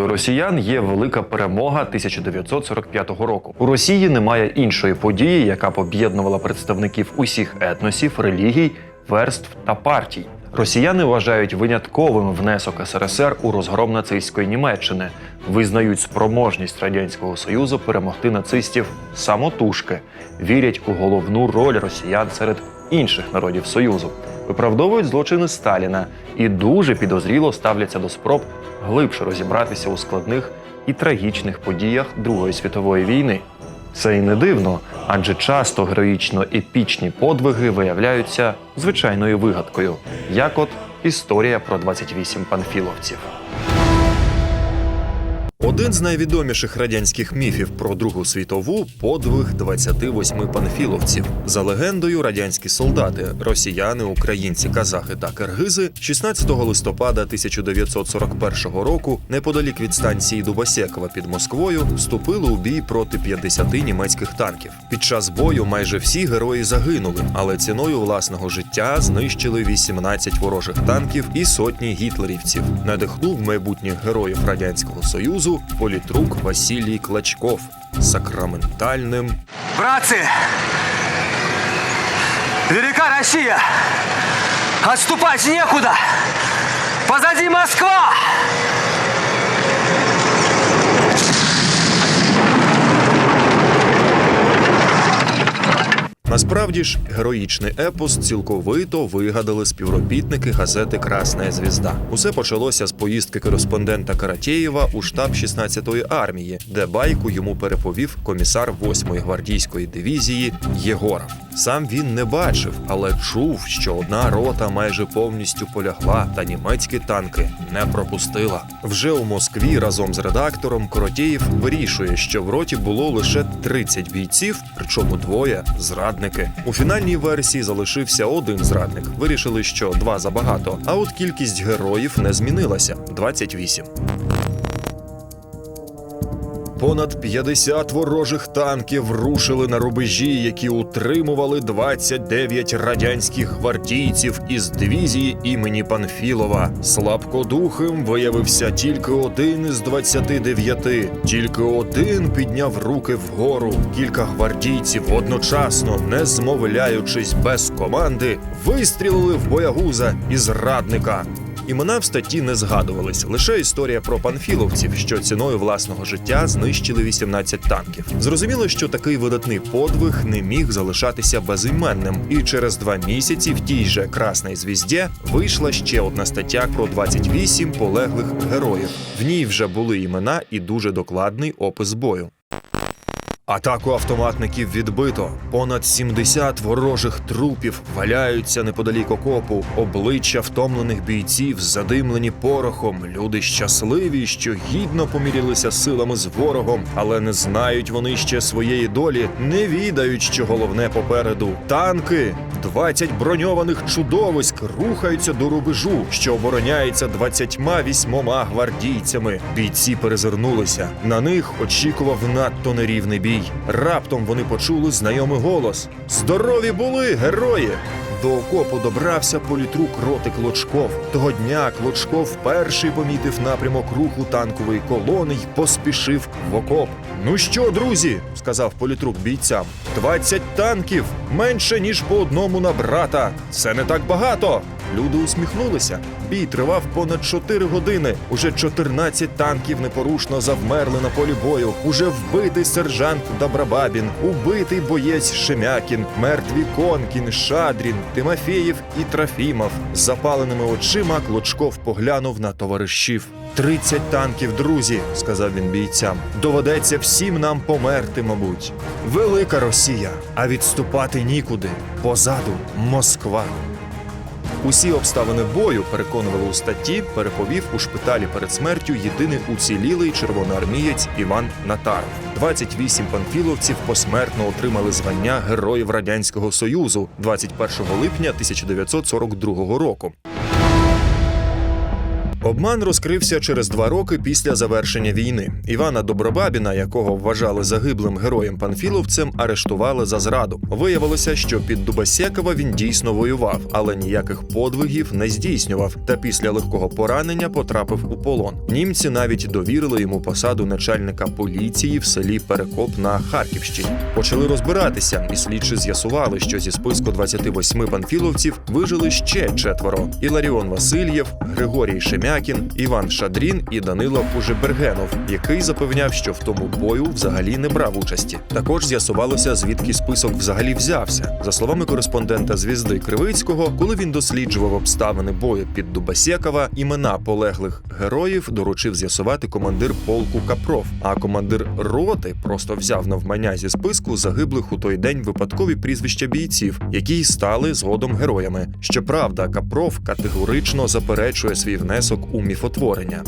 Головною росіян є велика перемога 1945 року. У Росії немає іншої події, яка б об'єднувала представників усіх етносів, релігій, верств та партій. Росіяни вважають винятковим внесок СРСР у розгром нацистської Німеччини, визнають спроможність радянського союзу перемогти нацистів самотужки, вірять у головну роль росіян серед інших народів союзу, виправдовують злочини Сталіна і дуже підозріло ставляться до спроб глибше розібратися у складних і трагічних подіях Другої світової війни. Це і не дивно, адже часто героїчно епічні подвиги виявляються звичайною вигадкою, як от історія про 28 панфіловців. Один з найвідоміших радянських міфів про Другу світову подвиг 28 панфіловців. За легендою, радянські солдати, росіяни, українці, казахи та киргизи 16 листопада 1941 року, неподалік від станції Дубосєкова під Москвою, вступили у бій проти 50 німецьких танків. Під час бою майже всі герої загинули, але ціною власного життя знищили 18 ворожих танків і сотні гітлерівців. Надихнув майбутніх героїв радянського союзу политрук Василий Клочков сакраментальным «Братцы! Велика Россия! Отступать некуда! Позади Москва! Насправді ж, героїчний епос цілковито вигадали співробітники газети Красна звізда. Усе почалося з поїздки кореспондента Каратєєва у штаб 16-ї армії, де байку йому переповів комісар 8-ї гвардійської дивізії Єгоров. Сам він не бачив, але чув, що одна рота майже повністю полягла, та німецькі танки не пропустила. Вже у Москві разом з редактором Коротєєв вирішує, що в роті було лише 30 бійців, причому двоє зрадники. У фінальній версії залишився один зрадник. Вирішили, що два забагато. А от кількість героїв не змінилася 28. Понад 50 ворожих танків рушили на рубежі, які утримували 29 радянських гвардійців із дивізії імені Панфілова. Слабкодухим виявився тільки один із 29. Тільки один підняв руки вгору. Кілька гвардійців одночасно, не змовляючись без команди, вистрілили в боягуза і зрадника. Імена в статті не згадувались, лише історія про панфіловців, що ціною власного життя знищили 18 танків. Зрозуміло, що такий видатний подвиг не міг залишатися безіменним, і через два місяці в тій же красній звізді вийшла ще одна стаття про 28 полеглих героїв. В ній вже були імена і дуже докладний опис бою. Атаку автоматників відбито. Понад 70 ворожих трупів валяються неподалік окопу. Обличчя втомлених бійців задимлені порохом. Люди щасливі, що гідно помірялися силами з ворогом, але не знають вони ще своєї долі, не відають, що головне попереду. Танки 20 броньованих чудовиськ рухаються до рубежу, що обороняється 28 гвардійцями. Бійці перезирнулися. На них очікував надто нерівний бій. Раптом вони почули знайомий голос: Здорові були, герої! До окопу добрався політрук роти Клочков. Того дня Клочков перший помітив напрямок руху танкової колони й поспішив в окоп. Ну що, друзі, сказав політрук бійцям, 20 танків менше ніж по одному на брата. Це не так багато. Люди усміхнулися. Бій тривав понад 4 години. Уже 14 танків непорушно завмерли на полі бою. Уже вбитий сержант Добробабін, убитий боєць Шемякін, мертві Конкін, Шадрін, Тимофєєв і Трофімов. З запаленими очима Клочков поглянув на товаришів. 30 танків, друзі, сказав він бійцям. Доведеться всім нам померти, мабуть. Велика Росія, а відступати нікуди. Позаду Москва. Усі обставини бою переконували у статті, переповів у шпиталі перед смертю єдиний уцілілий червоноармієць Іван Натар. 28 панфіловців посмертно отримали звання Героїв Радянського Союзу 21 липня 1942 року. Обман розкрився через два роки після завершення війни. Івана Добробабіна, якого вважали загиблим героєм панфіловцем, арештували за зраду. Виявилося, що під Дубасєкова він дійсно воював, але ніяких подвигів не здійснював. Та після легкого поранення потрапив у полон. Німці навіть довірили йому посаду начальника поліції в селі Перекоп на Харківщині. Почали розбиратися, і слідчі з'ясували, що зі списку 28 панфіловців вижили ще четверо: Іларіон Васильєв, Григорій Шемякін, Іван Шадрін і Данило Пужебергенов, який запевняв, що в тому бою взагалі не брав участі. Також з'ясувалося, звідки список взагалі взявся. За словами кореспондента звізди Кривицького, коли він досліджував обставини бою під Дубасєкова, імена полеглих героїв доручив з'ясувати командир полку Капров. А командир роти просто взяв навмання зі списку загиблих у той день випадкові прізвища бійців, які й стали згодом героями. Щоправда, Капров категорично заперечує свій внесок у міфотворення.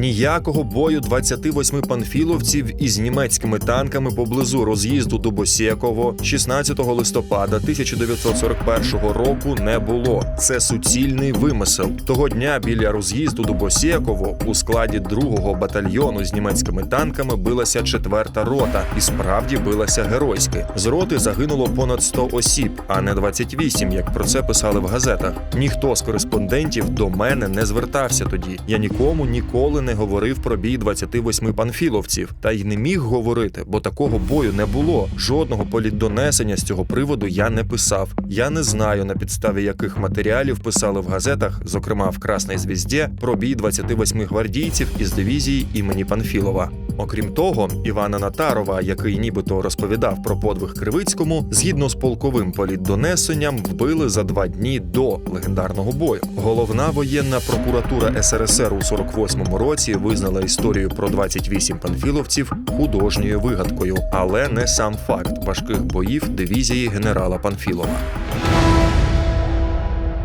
Ніякого бою 28 панфіловців із німецькими танками поблизу роз'їзду до Босєково 16 листопада 1941 року не було. Це суцільний вимисел. Того дня біля роз'їзду до Босєково у складі другого батальйону з німецькими танками билася четверта рота, і справді билася геройськи. З роти загинуло понад 100 осіб, а не 28, як про це писали в газетах. Ніхто з кореспондентів до мене не звертався тоді. Я нікому ніколи не говорив про бій 28 панфіловців, та й не міг говорити, бо такого бою не було. Жодного політдонесення з цього приводу я не писав. Я не знаю на підставі яких матеріалів писали в газетах, зокрема в Красній звізді, про бій 28 гвардійців із дивізії імені Панфілова. Окрім того, Івана Натарова, який нібито розповідав про подвиг Кривицькому, згідно з полковим політдонесенням, вбили за два дні до легендарного бою. Головна воєнна прокуратура СРСР у 48-му році визнала історію про 28 панфіловців художньою вигадкою, але не сам факт важких боїв дивізії генерала Панфілова.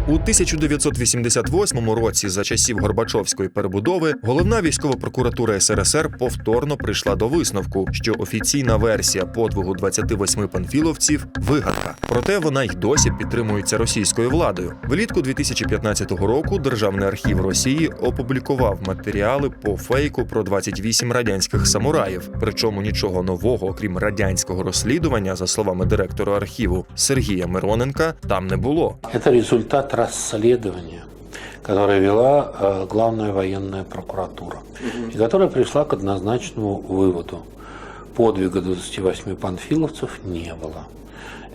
У 1988 році, за часів Горбачовської перебудови, головна військова прокуратура СРСР повторно прийшла до висновку, що офіційна версія подвигу 28 панфіловців вигадка. Проте вона й досі підтримується російською владою. Влітку 2015 року Державний архів Росії опублікував матеріали по фейку про 28 радянських самураїв. Причому нічого нового, окрім радянського розслідування, за словами директора архіву Сергія Мироненка, там не було. Это результат расследования, которое вела э, главная военная прокуратура, и которая пришла к однозначному выводу Подвига 28 панфиловцев не было.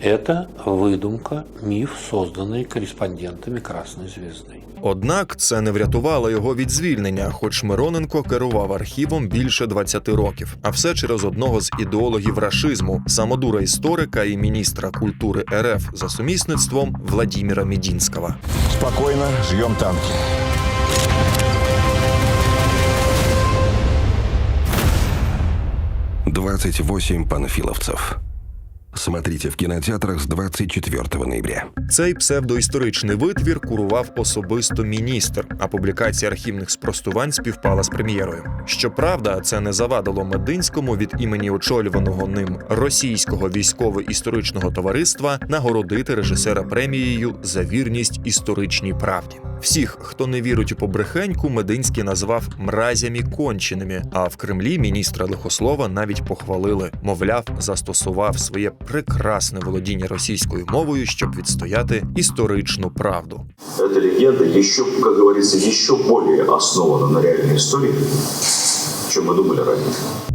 Это выдумка, миф, созданный корреспондентами Красной Звезды. Однак це не врятувало його від звільнення, хоч Мироненко керував архівом більше 20 років. А все через одного з ідеологів рашизму, самодура історика і міністра культури РФ за сумісництвом Владіміра Медінського. Спокойно жьем танки. Двадцать восемь панфиловцев. Смотрите в кинотеатрах с 24 ноября. Цей псевдоісторичний витвір курував особисто міністр, а публікація архівних спростувань співпала з прем'єрою. Щоправда, це не завадило Мединському від імені очолюваного ним російського військово-історичного товариства нагородити режисера премією за вірність історичній правді. Всіх, хто не вірить у побрехеньку, Мединський назвав мразями конченими. А в Кремлі міністра лихослова навіть похвалили. Мовляв, застосував своє прекрасне володіння російською мовою, щоб відстояти історичну правду. Эта легенда ще, як говориться, ще більше основана на реальній истории, чем мы думали ранее.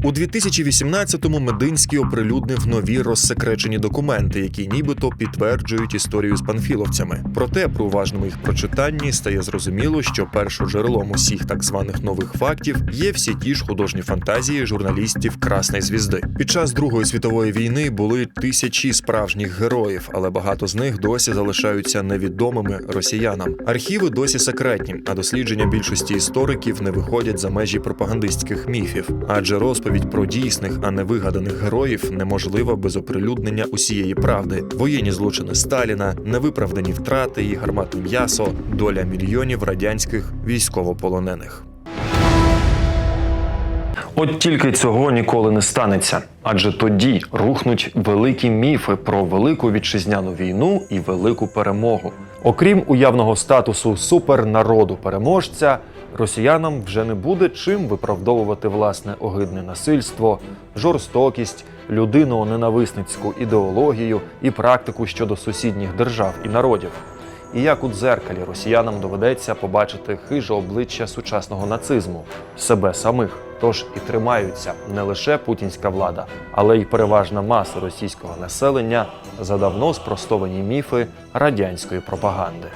У 2018-му Мединський оприлюднив нові розсекречені документи, які нібито підтверджують історію з панфіловцями. Проте при уважному їх прочитанні стає зрозуміло, що першоджерелом усіх так званих нових фактів є всі ті ж художні фантазії журналістів Красної звізди. Під час Другої світової війни були тисячі справжніх героїв, але багато з них досі залишаються невідомими росіянам. Архіви досі секретні, а дослідження більшості істориків не виходять за межі пропагандистських міфів, адже розповідь про дійсних, а не вигаданих героїв неможлива без оприлюднення усієї правди. Воєнні злочини Сталіна, невиправдані втрати і гарматне м'ясо, доля мільйонів радянських військовополонених. От тільки цього ніколи не станеться, адже тоді рухнуть великі міфи про велику вітчизняну війну і велику перемогу. Окрім уявного статусу супернароду переможця, росіянам вже не буде чим виправдовувати власне огидне насильство, жорстокість, людино-ненависницьку ідеологію і практику щодо сусідніх держав і народів. І як у дзеркалі росіянам доведеться побачити хиже обличчя сучасного нацизму, себе самих. Тож і тримаються не лише путінська влада, але й переважна маса російського населення за давно спростовані міфи радянської пропаганди.